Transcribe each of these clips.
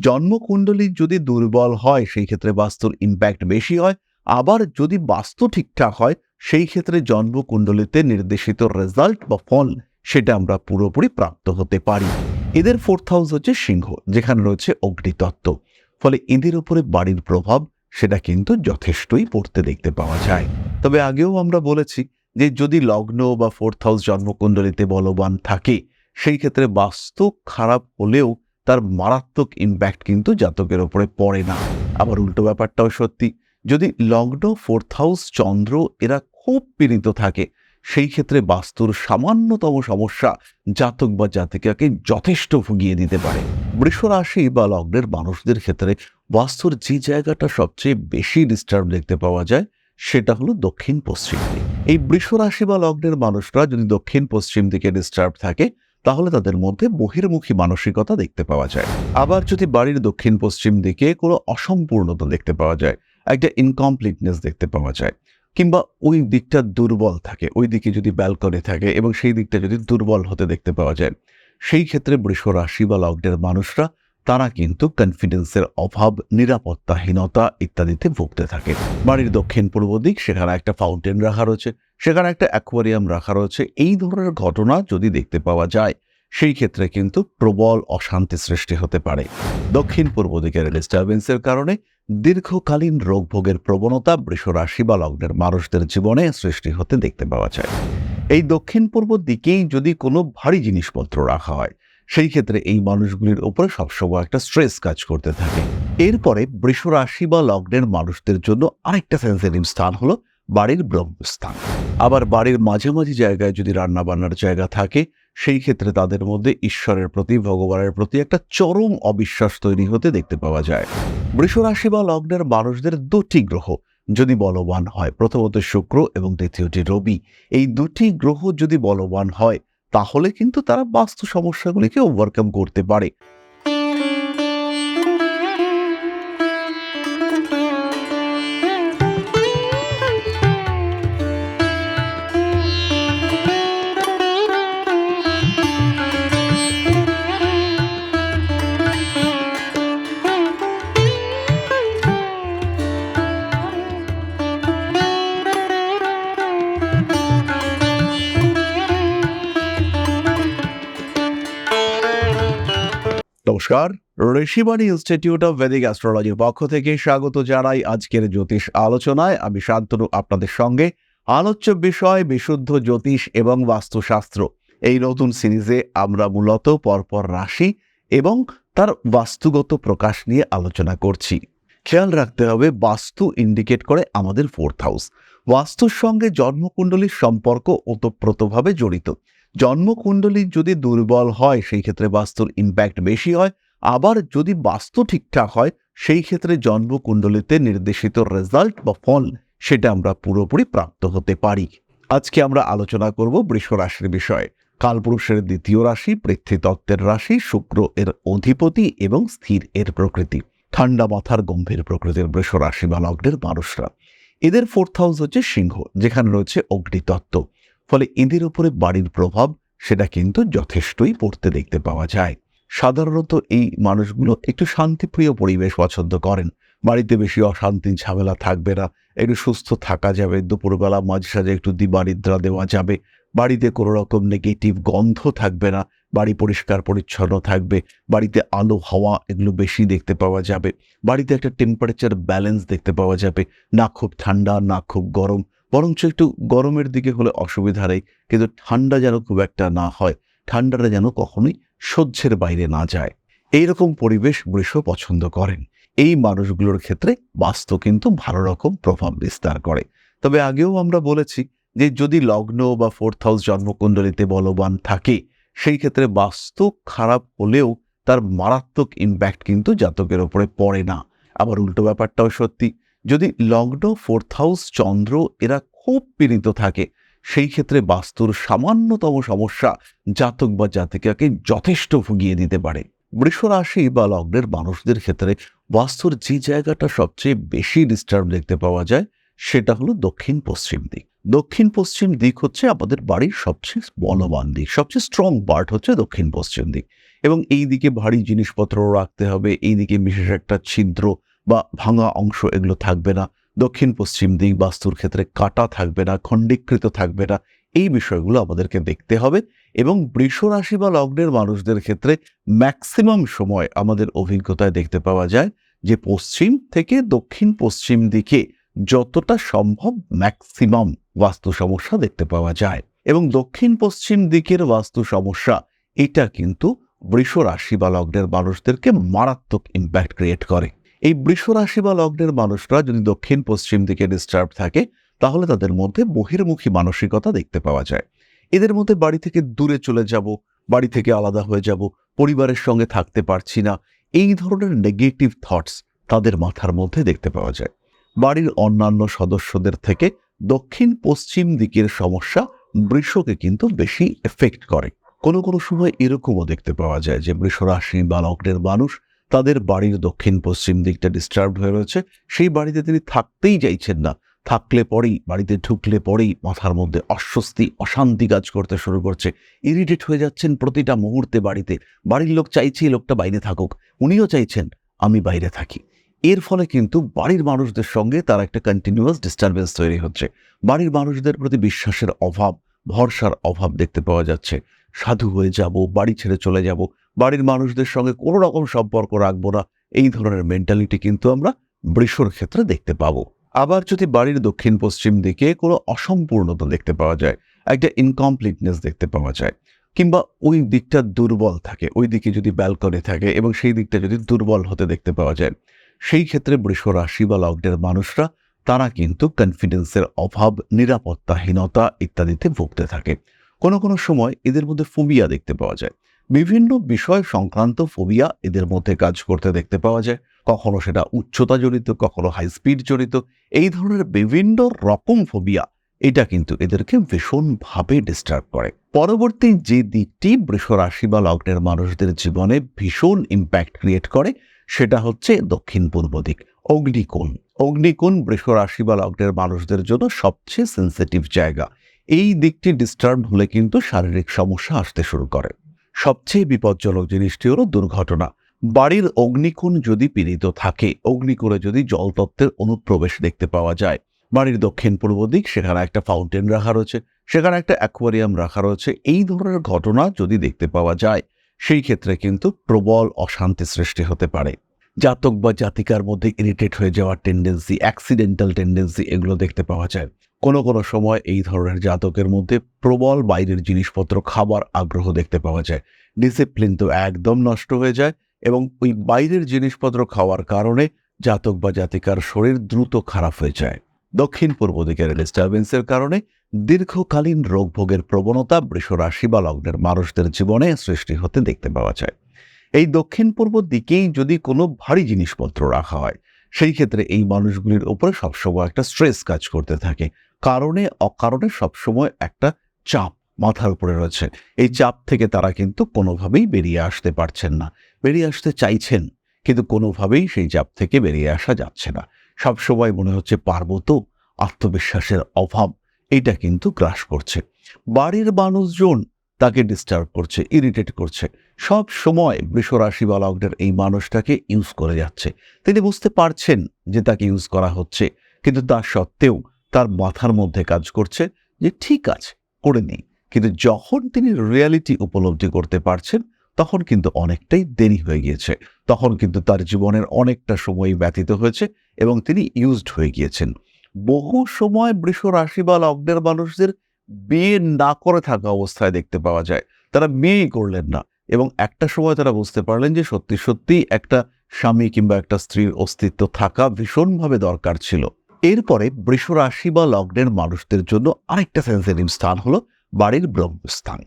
জন্মকুণ্ডলী যদি দুর্বল হয়, সেই ক্ষেত্রে বাস্তুর ইম্প্যাক্ট বেশি হয়। আবার যদি বাস্তু ঠিকঠাক হয়, সেই ক্ষেত্রে জন্মকুণ্ডলীতে নির্দেশিত রেজাল্ট বা ফল, সেটা আমরা পুরোপুরি প্রাপ্ত হতে পারি। এদের ফোর্থ হাউস হচ্ছে সিংহ, যেখানে রয়েছে অগ্নিতত্ত্ব। ফলে এদের উপরে বাড়ির প্রভাব, সেটা কিন্তু যথেষ্টই পড়তে দেখতে পাওয়া যায়। তবে আগেও আমরা বলেছি যে, যদি লগ্ন বা ফোর্থ হাউস জন্মকুণ্ডলিতে বলবান থাকে, সেই ক্ষেত্রে বাস্তু খারাপ হলেও তার মারাত্মক ইম্প্যাক্ট কিন্তু জাতকের ওপরে পড়ে না। আবার উল্টো ব্যাপারটাও সত্যি, যদি লগ্ন ফোর্থ হাউস চন্দ্র এরা খুব পীড়িত থাকে, সেই ক্ষেত্রে বাস্তুর সামান্যতম সমস্যা জাতক বা জাতিকাকে যথেষ্ট ভুগিয়ে দিতে পারে। বৃষ রাশি বা লগ্নের মানুষদের ক্ষেত্রে বাস্তুর যে জায়গাটা সবচেয়ে বেশি ডিস্টার্ব দেখতে পাওয়া যায়, সেটা হলো দক্ষিণ পশ্চিম এই বৃষ রাশি বা লগ্নের মানুষরা যদি দক্ষিণ পশ্চিম দিকে ডিস্টার্ব থাকে তাহলে তাদের মধ্যে বহির্মুখী মানসিকতা দেখতে পাওয়া যায়। আবার যদি বাড়ির দক্ষিণ পশ্চিম দিকে কোনো অসম্পূর্ণতা দেখতে পাওয়া যায়, একটা ইনকমপ্লিটনেস দেখতে পাওয়া যায়, কিংবা ওই দিকটা দুর্বল থাকে, ওই দিকে যদি ব্যালকনি থাকে এবং সেই দিকটা যদি দুর্বল হতে দেখতে পাওয়া যায়, সেই ক্ষেত্রে বৃষ রাশি বা লগ্নের মানুষরা তারা কিন্তু কনফিডেন্সের অভাব, নিরাপত্তাহীনতা ইত্যাদিতে ভুগতে থাকে। বাড়ির দক্ষিণ পূর্ব দিক, সেখানে একটা ফাউন্টেন রাখা রয়েছে, সেখানে একটা অ্যাকোয়ারিয়াম রাখা রয়েছে। এই ধরনের ঘটনা যদি দেখতে পাওয়া যায়, সেই ক্ষেত্রে কিন্তু প্রবল অশান্তি সৃষ্টি হতে পারে। দক্ষিণ পূর্ব দিকের ডিস্টারবেন্সের কারণে দীর্ঘকালীন রোগভোগের প্রবণতা বৃষরাশি বা লগ্নের মানুষদের জীবনে সৃষ্টি হতে দেখতে পাওয়া যায়। এই দক্ষিণ পূর্ব দিকেই যদি কোনো ভারী জিনিসপত্র রাখা হয় সেই ক্ষেত্রে এই মানুষগুলির উপরে সবসময় একটা স্ট্রেস কাজ করতে থাকে। এরপরে বৃষ রাশি বা লগ্নের মানুষদের জন্য আরেকটা সেন্সিটিভ স্থান হলো বাড়ির ব্রহ্মস্থান। আবার বাড়ির মাঝামাঝি জায়গায় যদি রান্না বান্নার জায়গা থাকে, সেই ক্ষেত্রে তাদের মধ্যে ঈশ্বরের প্রতি, ভগবানের প্রতি একটা চরম অবিশ্বাস তৈরি হতে দেখতে পাওয়া যায়। বৃষ রাশি বা লগ্নের মানুষদের দুটি গ্রহ যদি বলবান হয়, প্রথমত শুক্র এবং দ্বিতীয়টি রবি। এই দুটি গ্রহ যদি বলবান হয় তাহলে কিন্তু তারা বাস্তু সমস্যাগুলিকে ওভারকাম করতে পারে। নমস্কার। ঋষিবাণী ইনস্টিটিউট অফ ভেদিক অ্যাস্ট্রোলজির পক্ষ থেকে স্বাগত জানাই আজকের জ্যোতিষ আলোচনায়। আমি শান্তনু, আপনাদের সঙ্গে আলোচ্য বিষয় বিশুদ্ধ জ্যোতিষ এবং বাস্তুশাস্ত্র। এই নতুন সিরিজে আমরা মূলত পরপর রাশি এবং তার বাস্তুগত প্রকাশ নিয়ে আলোচনা করছি। খেয়াল রাখতে হবে, বাস্তু ইন্ডিকেট করে আমাদের ফোর্থ হাউস বাস্তুর সঙ্গে জন্মকুণ্ডলীর সম্পর্ক ওতপ্রোতভাবে জড়িত। জন্মকুণ্ডলী যদি দুর্বল হয়, সেই ক্ষেত্রে বাস্তুর ইম্প্যাক্ট বেশি হয়। আবার যদি বাস্তু ঠিকঠাক হয়, সেই ক্ষেত্রে জন্মকুণ্ডলিতে নির্দেশিত রেজাল্ট বা ফল সেটা আমরা পুরোপুরি প্রাপ্ত হতে পারি। আজকে আমরা আলোচনা করব বৃষ রাশির বিষয়ে। কালপুরুষের দ্বিতীয় রাশি পৃথ্বীতত্ত্বের রাশি, শুক্র এর অধিপতি এবং স্থির এর প্রকৃতি। ঠান্ডা মাথার গম্ভীর প্রকৃতির বৃষ রাশি বা লগ্নের মানুষরা। এদের ফোর্থ হাউস হচ্ছে সিংহ, যেখানে রয়েছে অগ্নিতত্ত্ব। ফলে এদের উপরে বাড়ির প্রভাব, সেটা কিন্তু যথেষ্টই পড়তে দেখতে পাওয়া যায়। সাধারণত এই মানুষগুলো একটু শান্তিপ্রিয় পরিবেশ পছন্দ করেন। বাড়িতে বেশি অশান্তি ঝামেলা থাকবে না। একটু সুস্থ থাকা যাবে, দুপুরবেলা মাঝে সাঝে একটু দিবানিদ্রা দেওয়া যাবে। বাড়িতে কোনো রকম নেগেটিভ গন্ধ থাকবে না, বাড়ি পরিষ্কার পরিচ্ছন্ন থাকবে, বাড়িতে আলো, হাওয়া এগুলো বেশি দেখতে পাওয়া যাবে। বাড়িতে একটা টেম্পারেচার ব্যালেন্স দেখতে পাওয়া যাবে। না খুব ঠান্ডা, না খুব গরম। বরঞ্চ একটু গরমের দিকে হলে অসুবিধা নেই, কিন্তু ঠান্ডা যেন খুব একটা না হয়। ঠান্ডাটা যেন কখনোই সহ্যের বাইরে না যায়। এইরকম পরিবেশ বৃষ পছন্দ করেন। এই মানুষগুলোর ক্ষেত্রে বাস্তু কিন্তু ভালো রকম প্রভাব বিস্তার করে। তবে আগেও আমরা বলেছি যে যদি লগ্ন বা ফোর্থ হাউস জন্মকুণ্ডলিতে বলবান থাকে, সেই ক্ষেত্রে বাস্তু খারাপ হলেও তার মারাত্মক ইম্প্যাক্ট কিন্তু জাতকের ওপরে পড়ে না। আবার উল্টো ব্যাপারটাও সত্যি, যদি লগ্ন, ফোর্থ হাউস, চন্দ্র এরা খুব পীড়িত থাকে সেই ক্ষেত্রে বাস্তুর সামান্যতম সমস্যা জাতক বা জাতিকাকে যথেষ্ট ভুগিয়ে দিতে পারে। বৃষ রাশি বা লগ্নের মানুষদের ক্ষেত্রে বাস্তুর যে জায়গাটা সবচেয়ে বেশি ডিস্টার্ব দেখতে পাওয়া যায়, সেটা হলো দক্ষিণ পশ্চিম দিক। দক্ষিণ পশ্চিম দিক হচ্ছে আমাদের বাড়ির সবচেয়ে বলবান দিক, সবচেয়ে স্ট্রং পার্ট হচ্ছে দক্ষিণ পশ্চিম দিক। এবং এই দিকে ভারী জিনিসপত্র রাখতে হবে, এই দিকে বিশেষ একটা ছিদ্র বা ভাঙা অংশ এগুলো থাকবে না। দক্ষিণ, পশ্চিম দিক বাস্তুর ক্ষেত্রে কাটা থাকবে না, খণ্ডীকৃত থাকবে না, এই বিষয়গুলো আমাদেরকে দেখতে হবে এবং বৃষ রাশি বা লগ্নের মানুষদের ক্ষেত্রে ম্যাক্সিমাম সময় আমাদের অভিজ্ঞতায় দেখতে পাওয়া যায় যে পশ্চিম থেকে দক্ষিণ, পশ্চিম দিকে যতটা সম্ভব ম্যাক্সিমাম বাস্তু সমস্যা দেখতে পাওয়া যায় এবং দক্ষিণ, পশ্চিম দিকের বাস্তু সমস্যা, এটা কিন্তু বৃষ রাশি বা লগ্নের মানুষদেরকে মারাত্মক ইম্প্যাক্ট ক্রিয়েট করে। এই বৃষ রাশি বা লগ্নের মানুষরা যদি দক্ষিণ, পশ্চিম দিকে ডিস্টার্ব থাকে, তাহলে তাদের মধ্যে বহির্মুখী মানসিকতা দেখতে পাওয়া যায়। এদের মধ্যে বাড়ি থেকে দূরে চলে যাব, বাড়ি থেকে আলাদা হয়ে যাব, পরিবারের সঙ্গে থাকতে পারছি না, এই ধরনের নেগেটিভ থটস তাদের মাথার মধ্যে দেখতে পাওয়া যায়। বাড়ির অন্যান্য সদস্যদের থেকে দক্ষিণ, পশ্চিম দিকের সমস্যা বৃষকে কিন্তু বেশি এফেক্ট করে। কোনো কোনো সময় এরকমও দেখতে পাওয়া যায় যে বৃষ রাশি বা লগ্নের মানুষ তাদের বাড়ির দক্ষিণ পশ্চিম দিকটা ডিস্টার্ব হয়ে রয়েছে। সেই বাড়িতে তিনি থাকতেই চাইছেন না। থাকলে পরেই, বাড়িতে ঢুকলে পরেই মাথার মধ্যে অস্বস্তি, অশান্তি কাজ করতে শুরু করছে। ইরিটেট হয়ে যাচ্ছেন প্রতিটা মুহূর্তে বাড়িতে। বাড়ির লোক চাইছে লোকটা বাইরে থাকুক। উনিও চাইছেন, আমি বাইরে থাকি। এর ফলে কিন্তু বাড়ির মানুষদের সঙ্গে তার একটা কন্টিনিউয়াস ডিস্টারবেন্স তৈরি হচ্ছে। বাড়ির মানুষদের প্রতি বিশ্বাসের অভাব, ভরসার অভাব দেখতে পাওয়া যাচ্ছে। সাধু হয়ে যাব, বাড়ি ছেড়ে চলে যাব বাড়ির মানুষদের সঙ্গে কোনো রকম সম্পর্ক রাখব না। এই ধরনের মেন্টালিটি কিন্তু আমরা বৃষর ক্ষেত্রে দেখতে পাবো। আবার যদি বাড়ির দক্ষিণ পশ্চিম দিকে কোনো অসম্পূর্ণতা দেখতে পাওয়া যায়, একটা ইনকমপ্লিটনেস দেখতে পাওয়া যায়, কিংবা ওই দিকটা দুর্বল থাকে, ওই দিকে যদি ব্যালকনি থাকে এবং সেই দিকটা যদি দুর্বল হতে দেখতে পাওয়া যায়, সেই ক্ষেত্রে বৃষ রাশি বা লগ্নের মানুষরা, তারা কিন্তু কনফিডেন্সের অভাব, নিরাপত্তাহীনতা ইত্যাদিতে ভুগতে থাকে। কোনো কোনো সময় এদের মধ্যে ফোবিয়া দেখতে পাওয়া যায়। বিভিন্ন বিষয় সংক্রান্ত ফোবিয়া এদের মধ্যে কাজ করতে দেখতে পাওয়া যায়। কখনো সেটা উচ্চতা জড়িত, কখনো হাই স্পিড জড়িত। এই ধরনের বিভিন্ন রকম ফোবিয়া এটা কিন্তু এদেরকে ভীষণভাবে ডিস্টার্ব করে। পরবর্তী যে দিকটি বৃষ রাশি বা লগ্নের মানুষদের জীবনে ভীষণ ইম্প্যাক্ট ক্রিয়েট করে, সেটা হচ্ছে দক্ষিণ পূর্ব দিক, অগ্নিকোণ। অগ্নিকোণ বৃষ রাশি বা লগ্নের মানুষদের জন্য সবচেয়ে সেন্সিটিভ জায়গা। এই দিকটি ডিস্টার্ব হলে কিন্তু শারীরিক সমস্যা আসতে শুরু করে। সবচেয়ে বিপজ্জনক জিনিসটি হলো দুর্ঘটনা। বাড়ির অগ্নিকোণ যদি পীড়িত থাকে, অগ্নিকোণে যদি জলতত্ত্বের অনুপ্রবেশ দেখতে পাওয়া যায়, বাড়ির দক্ষিণ পূর্ব দিক সেখানে একটা ফাউন্টেন রাখা রয়েছে, সেখানে একটা অ্যাকোয়ারিয়াম রাখা রয়েছে, এই ধরনের ঘটনা যদি দেখতে পাওয়া যায়, সেই ক্ষেত্রে কিন্তু প্রবল অশান্তি সৃষ্টি হতে পারে। জাতক বা জাতিকার মধ্যে ইরিটেট হয়ে যাওয়ার টেন্ডেন্সি অ্যাক্সিডেন্টাল টেন্ডেন্সি এগুলো দেখতে পাওয়া যায়। কোনো কোনো সময় এই ধরনের জাতকের মধ্যে প্রবল বাইরের জিনিসপত্র, খাবার আগ্রহ দেখতে পাওয়া যায়। ডিসিপ্লিন তো একদম নষ্ট হয়ে যায় এবং ওই বাইরের জিনিসপত্র খাওয়ার কারণে জাতক বা জাতিকার শরীর দ্রুত খারাপ হয়ে যায়। দক্ষিণ পূর্ব দিকের ডিস্টারবেন্সের কারণে দীর্ঘকালীন রোগভোগের প্রবণতা বৃষ রাশি বা লগ্নের মানুষদের জীবনে সৃষ্টি হতে দেখতে পাওয়া যায়। এই দক্ষিণ পূর্ব দিকেই যদি কোনো ভারী জিনিসপত্র রাখা হয়, সেই ক্ষেত্রে এই মানুষগুলির উপরে সবসময় একটা স্ট্রেস কাজ করতে থাকে। কারণে অকারণে সবসময় একটা চাপ মাথার উপরে রয়েছে। এই চাপ থেকে তারা কিন্তু কোনোভাবেই বেরিয়ে আসতে পারছেন না। বেরিয়ে আসতে চাইছেন, কিন্তু কোনোভাবেই সেই চাপ থেকে বেরিয়ে আসা যাচ্ছে না। সবসময় মনে হচ্ছে পারব তো আত্মবিশ্বাসের অভাব এটা কিন্তু গ্রাস করছে। বাড়ির মানুষজন তাকে ডিস্টার্ব করছে ইরিটেট করছে। সব সময় বৃষরাশি এই মানুষটাকে ইউজ করে যাচ্ছে। তিনি বুঝতে পারছেন যে তাকে ইউজ করা হচ্ছে, কিন্তু তা সত্ত্বেও তার মাথার মধ্যে কাজ করছে যে ঠিক আছে, করে নেই। কিন্তু যখন তিনি রিয়ালিটি উপলব্ধি করতে পারছেন, তখন কিন্তু অনেকটাই দেরি হয়ে গিয়েছে। তখন কিন্তু তার জীবনের অনেকটা সময় ব্যতীত হয়েছে এবং তিনি ইউজড হয়ে গিয়েছেন। বহু সময় বৃষ রাশি বা লগ্নের মানুষদের বিয়ে না করে থাকা অবস্থায় দেখতে পাওয়া যায়। তারা বিয়েই করলেন না এবং একটা সময় তারা বুঝতে পারলেন যে সত্যি সত্যি একটা স্বামী কিংবা একটা স্ত্রীর অস্তিত্ব থাকা ভীষণভাবে দরকার ছিল। এরপরে বৃষরাশি বা লগ্নের মানুষদের জন্য আরেকটা সেন্সিটিভ স্থান হলো বাড়ির ব্রহ্মস্থান।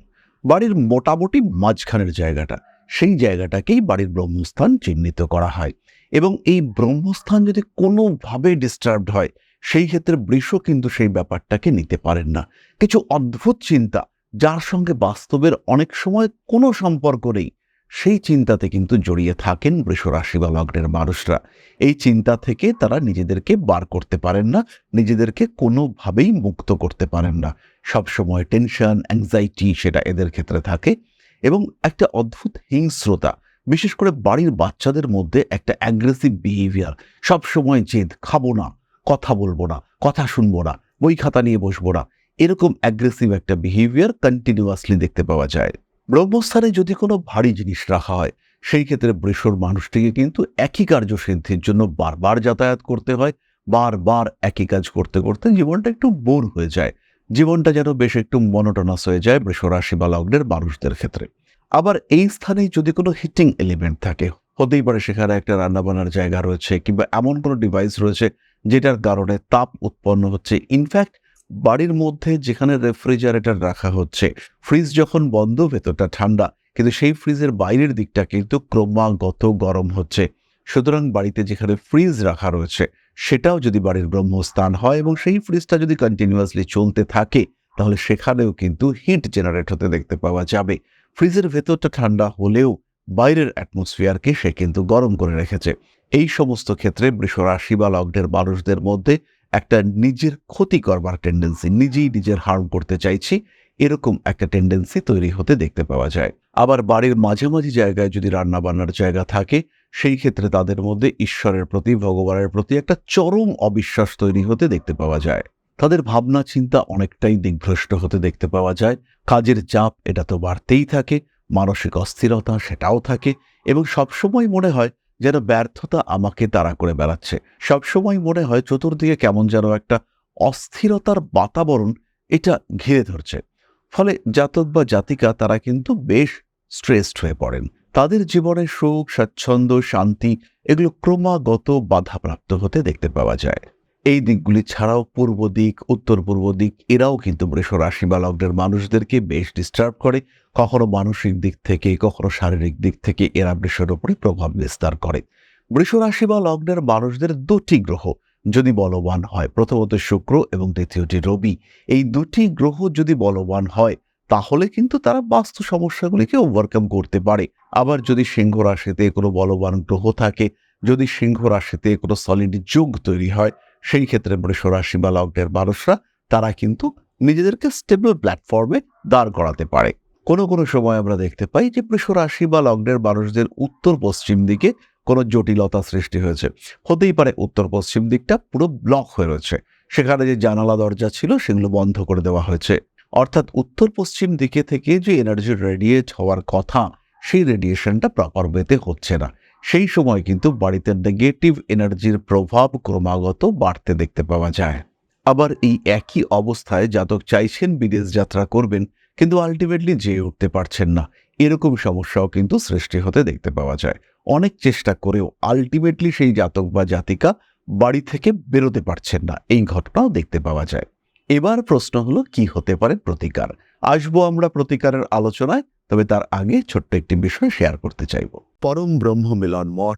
বাড়ির মোটামুটি মাঝখানের জায়গাটা, সেই জায়গাটাকেই বাড়ির ব্রহ্মস্থান চিহ্নিত করা হয়। এবং এই ব্রহ্মস্থান যদি কোনোভাবে ডিস্টার্বড হয়, সেই ক্ষেত্রে বৃষ কিন্তু সেই ব্যাপারটাকে নিতে পারেন না। কিছু অদ্ভুত চিন্তা, যার সঙ্গে বাস্তবের অনেক সময় কোনো সম্পর্ক নেই। সেই চিন্তাতে কিন্তু জড়িয়ে থাকেন বৃষ রাশি বা লগ্নের মানুষরা। এই চিন্তা থেকে তারা নিজেদেরকে বার করতে পারেন না, নিজেদেরকে কোনোভাবেই মুক্ত করতে পারেন না। সবসময় টেনশন, অ্যাংজাইটি সেটা এদের ক্ষেত্রে থাকে এবং একটা অদ্ভুত হিংস্রতা, বিশেষ করে বাড়ির বাচ্চাদের মধ্যে একটা অ্যাগ্রেসিভ বিহেভিয়ার সবসময় জেদ, খাব না, কথা বলব না, কথা শুনব না, বই খাতা নিয়ে বসবো না। এরকম অ্যাগ্রেসিভ একটা বিহেভিয়ার কন্টিনিউয়াসলি দেখতে পাওয়া যায়। ব্রহ্মস্থানে যদি কোনো ভারী জিনিস রাখা হয়, সেই ক্ষেত্রে বৃষর মানুষটিকে কিন্তু একই কার্যসিদ্ধির জন্য বারবার যাতায়াত করতে হয়, বারবার একই কাজ করতে করতে জীবনটা একটু বোর হয়ে যায়। জীবনটা যেন বেশ একটু মনোটনাস হয়ে যায় বৃষ রাশি বা লগ্নের মানুষদের ক্ষেত্রে। আবার এই স্থানে যদি কোনো হিটিং এলিমেন্ট থাকে, হতেই পারে সেখানে একটা রান্নাবান্নার জায়গা রয়েছে কিংবা এমন কোনো ডিভাইস রয়েছে, যেটার কারণে তাপ উৎপন্ন হচ্ছে। ইনফ্যাক্ট বাড়ির মধ্যে যেখানে রেফ্রিজারেটর রাখা হচ্ছে, ফ্রিজ যখন বন্ধ ভেতরটা ঠান্ডা, কিন্তু সেই ফ্রিজের বাইরের দিকটা কিন্তু ক্রমাগত গরম হচ্ছে। সুতরাং বাড়িতে যেখানে ফ্রিজ রাখা রয়েছে, সেটাও যদি বাড়ির ব্রহ্মস্থান হয় এবং সেই ফ্রিজটা যদি কন্টিনিউয়াসলি চলতে থাকে, তাহলে সেখানেও কিন্তু হিট জেনারেট হতে দেখতে পাওয়া যাবে। ফ্রিজের ভেতরটা ঠান্ডা হলেও বাইরের অ্যাটমসফিয়ারকে সে কিন্তু গরম করে রেখেছে। এই সমস্ত ক্ষেত্রে বৃষ রাশি বা লগ্নের মানুষদের মধ্যে একটা নিজের ক্ষতি করবার টেন্ডেন্সি নিজেই নিজের হার্ম করতে চাইছি, এরকম একটা টেন্ডেন্সি তৈরি হতে দেখতে পাওয়া যায়। আবার বাড়ির মাঝামাঝি জায়গায় যদি রান্না বান্নার জায়গা থাকে, সেই ক্ষেত্রে তাদের মধ্যে ঈশ্বরের প্রতি, ভগবানের প্রতি একটা চরম অবিশ্বাস তৈরি হতে দেখতে পাওয়া যায়। তাদের ভাবনা চিন্তা অনেকটাই দিগ্ভ্রষ্ট হতে দেখতে পাওয়া যায়। কাজের চাপ, এটা তো বাড়তেই থাকে, মানসিক অস্থিরতা, সেটাও থাকে এবং সবসময় মনে হয় যেন ব্যর্থতা আমাকে তাড়া করে বেড়াচ্ছে। সবসময় মনে হয় চতুর্দিকে কেমন যেন একটা অস্থিরতার বাতাবরণ এটা ঘিরে ধরছে। ফলে জাতক বা জাতিকা তারা কিন্তু বেশ স্ট্রেসড হয়ে পড়েন। তাদের জীবনে সুখ, স্বাচ্ছন্দ্য, শান্তি এগুলো ক্রমাগত বাধাপ্রাপ্ত হতে দেখতে পাওয়া যায়। এই দিকগুলি ছাড়াও পূর্ব দিক, উত্তর পূর্ব দিক, এরাও কিন্তু বৃষ রাশি বা লগ্নের মানুষদেরকে বেশ ডিস্টার্ব করে। কখনো মানসিক দিক থেকে, কখনো শারীরিক দিক থেকে এরা বৃষের উপরে প্রভাব বিস্তার করে। বৃষ রাশি বা লগ্নের মানুষদের দুটি গ্রহ যদি বলবান হয়, প্রথমত শুক্র এবং দ্বিতীয়টি রবি। এই দুটি গ্রহ যদি বলবান হয়, তাহলে কিন্তু তারা বাস্তু সমস্যাগুলিকে ওভারকাম করতে পারে। আবার যদি সিংহ রাশিতে কোনো বলবান গ্রহ থাকে, যদি সিংহ রাশিতে কোনো সলিড যোগ তৈরি হয়, সেই ক্ষেত্রে বৃষ রাশি বা লগ্নের মানুষরা, তারা কিন্তু নিজেদেরকে স্টেবল প্ল্যাটফর্মে দাঁড় করাতে পারে। কোনো কোনো সময় আমরা দেখতে পাই যে বৃষ বা লগ্নের মানুষদের উত্তর পশ্চিম দিকে কোনো জটিলতা সৃষ্টি হয়েছে। হতেই পারে উত্তর পশ্চিম দিকটা পুরো ব্লক হয়ে রয়েছে। সেখানে যে জানালা দরজা ছিল সেগুলো বন্ধ করে দেওয়া হয়েছে। অর্থাৎ উত্তর পশ্চিম দিকে থেকে যে এনার্জি রেডিয়েট হওয়ার কথা, সেই রেডিয়েশনটা প্রপার ওয়েতে হচ্ছে না। সেই সময় কিন্তু বাড়িতে নেগেটিভ এনার্জির প্রভাব ক্রমাগত বাড়তে দেখতে পাওয়া যায়। আবার এই একই অবস্থায় জাতক চাইছেন বিদেশ যাত্রা করবেন কিন্তু আলটিমেটলি যেয়ে উঠতে পারছেন না। এরকম সমস্যাও কিন্তু সৃষ্টি হতে দেখতে পাওয়া যায়। অনেক চেষ্টা করেও আলটিমেটলি সেই জাতক বা জাতিকা বাড়ি থেকে বেরোতে পারছেন না। এই ঘটনাও দেখতে পাওয়া যায়। এবার প্রশ্ন হলো, কি হতে পারে প্রতিকার? আসব আমরা প্রতিকারের আলোচনায়, তবে তার আগে ছোট্ট একটি বিষয় শেয়ার করতে চাইব। পরম ব্রহ্ম মিলন মঠ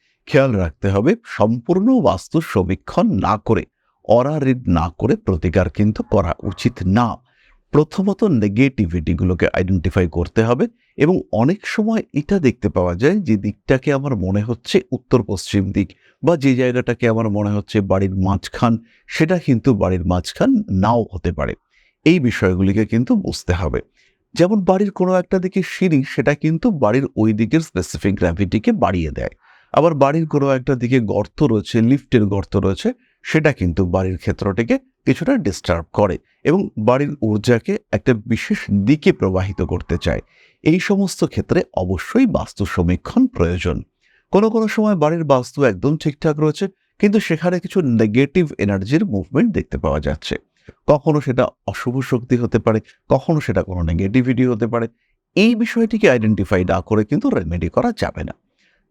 খেয়াল রাখতে হবে, সম্পূর্ণ বাস্তু সমীক্ষণ না করে অরা রিড না করে প্রতিকার কিন্তু করা উচিত না। প্রথমত নেগেটিভিটিগুলোকে আইডেন্টিফাই করতে হবে এবং অনেক সময় এটা দেখতে পাওয়া যায় যে দিকটাকে আমার মনে হচ্ছে উত্তর পশ্চিম দিক বা যে জায়গাটাকে আমার মনে হচ্ছে বাড়ির মাঝখান, সেটা কিন্তু বাড়ির মাঝখান নাও হতে পারে। এই বিষয়গুলিকে কিন্তু বুঝতে হবে। যেমন বাড়ির কোনো একটা দিকে সিঁড়ি, সেটা কিন্তু বাড়ির ওই দিকের স্পেসিফিক গ্র্যাভিটিকে বাড়িয়ে দেয়। আবার বাড়ির কোনো একটা দিকে গর্ত রয়েছে, লিফটের গর্ত রয়েছে, সেটা কিন্তু বাড়ির ক্ষেত্রটিকে কিছুটা ডিস্টার্ব করে এবং বাড়ির ঊর্জাকে একটা বিশেষ দিকে প্রবাহিত করতে চায়। এই সমস্ত ক্ষেত্রে অবশ্যই বাস্তু সমীক্ষণ প্রয়োজন। কোনো কোনো সময় বাড়ির বাস্তু একদম ঠিকঠাক রয়েছে, কিন্তু সেখানে কিছু নেগেটিভ এনার্জির মুভমেন্ট দেখতে পাওয়া যাচ্ছে। কখনো সেটা অশুভ শক্তি হতে পারে, কখনো সেটা কোনো নেগেটিভিটি হতে পারে। এই বিষয়টিকে আইডেন্টিফাই না করে কিন্তু রেমেডি করা যাবে না।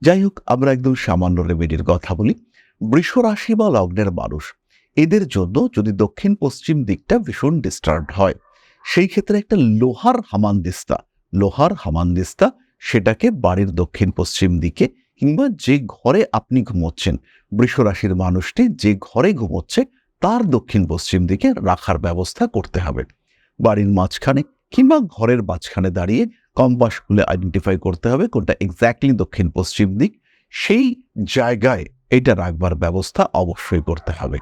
যাই হোক আমরা একদম সামান্য রেমেডির কথা বলি। বৃষ রাশি বা লগ্নের মানুষ, এদের জন্য যদি দক্ষিণ পশ্চিম দিকটা ভীষণ ডিস্টার্ব হয়, সেই ক্ষেত্রে একটা লোহার হামানদিস্তা লোহার হামানদিস্তা, সেটাকে বাড়ির দক্ষিণ পশ্চিম দিকে কিংবা যে ঘরে আপনি ঘুমোচ্ছেন, বৃষ রাশির মানুষটি যে ঘরে ঘুমোচ্ছে, তার দক্ষিণ পশ্চিম দিকে রাখার ব্যবস্থা করতে হবে। বাড়ির মাঝখানে কিংবা ঘরের মাঝখানে দাঁড়িয়ে কম্পাস খুলে আইডেন্টিফাই করতে হবে কোনটা এক্স্যাক্টলি দক্ষিণ পশ্চিম দিক, সেই জায়গায় এটা রাখবার ব্যবস্থা অবশ্যই করতে হবে।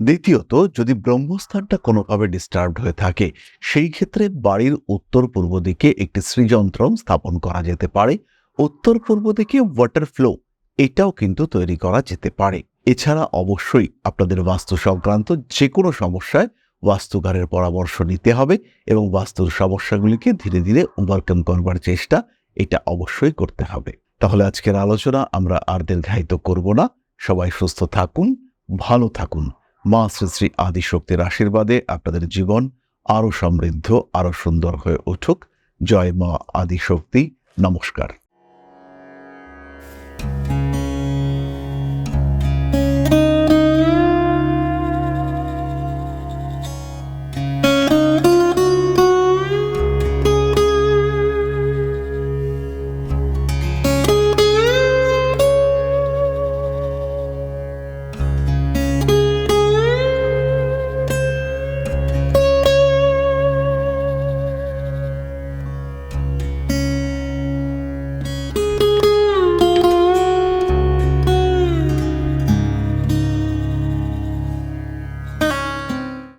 দ্বিতীয়ত, যদি ব্রহ্মস্থানটা কোনোভাবে ডিস্টার্বড হয়ে থাকে, সেই ক্ষেত্রে বাড়ির উত্তর পূর্ব দিকে একটি শ্রীযন্ত্রম স্থাপন করা যেতে পারে। উত্তর পূর্ব দিকে ওয়াটার ফ্লো এটাও কিন্তু তৈরি করা যেতে পারে। এছাড়া অবশ্যই আপনাদের বাস্তু সংক্রান্ত যে কোনো সমস্যায় বাস্তুকারের পরামর্শ নিতে হবে এবং বাস্তুর সমস্যাগুলিকে ধীরে ধীরে ওভারকাম করবার চেষ্টা এটা অবশ্যই করতে হবে। তাহলে আজকের আলোচনা আমরা আর দীর্ঘায়িত করব না। সবাই সুস্থ থাকুন, ভালো থাকুন। মা শ্রী শ্রী আদিশক্তির আশীর্বাদে আপনাদের জীবন আরও সমৃদ্ধ, আরও সুন্দর হয়ে উঠুক। জয় মা আদিশক্তি। নমস্কার।